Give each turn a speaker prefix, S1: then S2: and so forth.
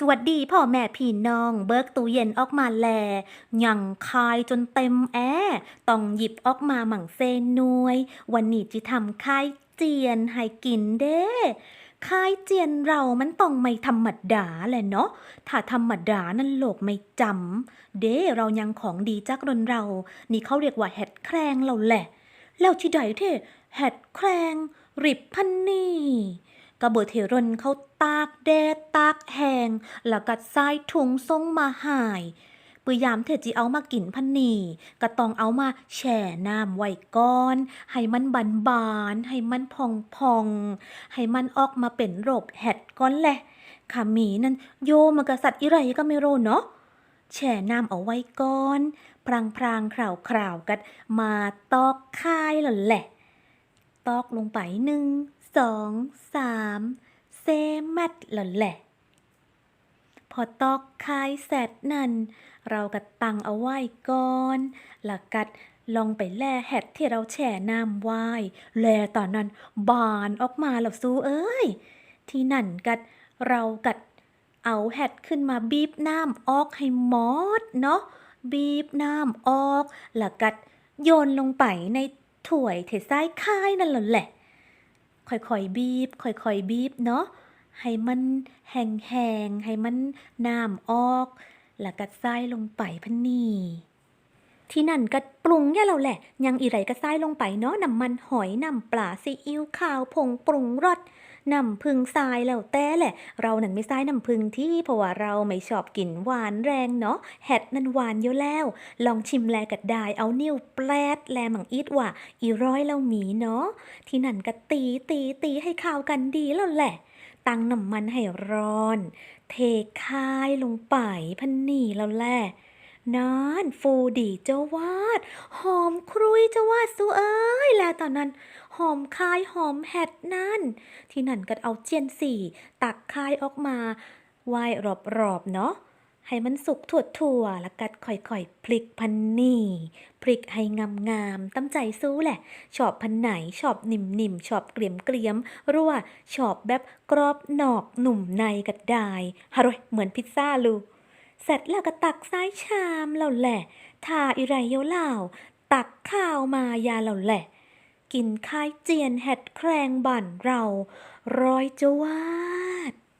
S1: สวัสดีพ่อแม่พี่น้อง เบิกตู้เย็นออกมาแลยังคายจนเต็มแอต้องหยิบออกมาหมั่งเซนวย วันนี้จิทำคายเจียนให้กินเด้คายเจียนเรามันต้องไม่ธรรมดาแหละเนาะ ถ้าธรรมดานั่นโลกไม่จำ เด้เรายังของดีจักรนเรา นี่เขาเรียกว่าเห็ดแครงเราแหละ แล้วที่ใดเท่เห็ดแครงริบพันนี่ กระเบิดเทรนเขาตากแดดตากแหงแล้วก็ใส่ถุงทรงมาหายปืยามเธอจีเอามากินพันนีก็ต้องเอามาแช่น้ำไว้ก่อน ให้มันบานบานๆให้มันพองพองๆให้มันออกมาเป็นโรบแฮดก่อนแหละขามีนั่นโยมากษัตริย์อะไรก็ไม่รู้เนาะแช่น้ำเอาไว้ก่อน พรางพรางๆคราวคราวๆกันมาตอกคายหล่ะแหละ ตอกลงไปหนึ่ง สองสามเซแมทหล่ะแหละ พอตอกคายเสร็จนั่น เราก็ตังเอาไว้ก่อนล้วกัดลองไปแล่แฮดที่เราแช่น้ำไว้แล่ตอนนั้นบานออกมาแล้วสู้เอ้ย ที่นั่นกัดเรากัดเอาแฮดขึ้นมาบีบน้ำออกให้หมดเนาะบีบน้ำออกล้วกัดโยนลงไปในถ้วยเทใส่ค่ายนั่นแหละ ค่อยๆบีบ ค่อยๆบีบเนาะให้มันแห้งๆให้มันน้ำออก แล้วก็ใส่ลงไปพันนี่ที่นั่นก็ปรุงแย่เราแหละ ยังอีไรก็ใส่ลงไปเนาะน้ำมันหอยน้ำปลาซีอิ๊วขาวผงปรุงรส น้ำพึ่งทรายแล้วแต่แหละ เรานั่นไม่ใส่น้ำพึ่งที่เพราะว่าเราไม่ชอบกลิ่นหวานแรงเนาะแฮดนั่นหวานอยู่แล้ว ลองชิมแลกัดได้เอานิ้วแปลดแลมังอีดว่า อีร้อยแล้วหมีเนาะที่นั่นก็ตีตีตีให้ข้าวกันดีแล้วแหละ ตั้งน้ำมันให้ร้อน เทคายลงไปพันนี่แล้วแหละ นานฟูดีเจ้าวาด หอมครุยเจ้าวาดสู้เอ้ยแล้วตอนนั้น หอมคายหอมแฮดนั่น ที่นั่นก็เอาเจียนสี่ตักคายออกมาไหว้รอบๆเนาะให้มันสุกถั่วๆ แล้วกัดค่อยๆ พลิกพันนี่ พลิกให้งามๆตั้มใจสู้แหละ ชอบพันไหน ชอบนิ่มๆ ชอบเกรียมเกรียมๆรั่ว ชอบแบบกรอบนอกหนุ่มในกัดได้ฮารอยเหมือนพิซซ่าลู เสร็จแล้วก็ตักซ้ายชามเราแหละทาอิไรเยาเหล่า ตักข้าวมายาเราแหละ กินข้ายเจียนแฮดแครงบั่นเรา ร้อยจวาด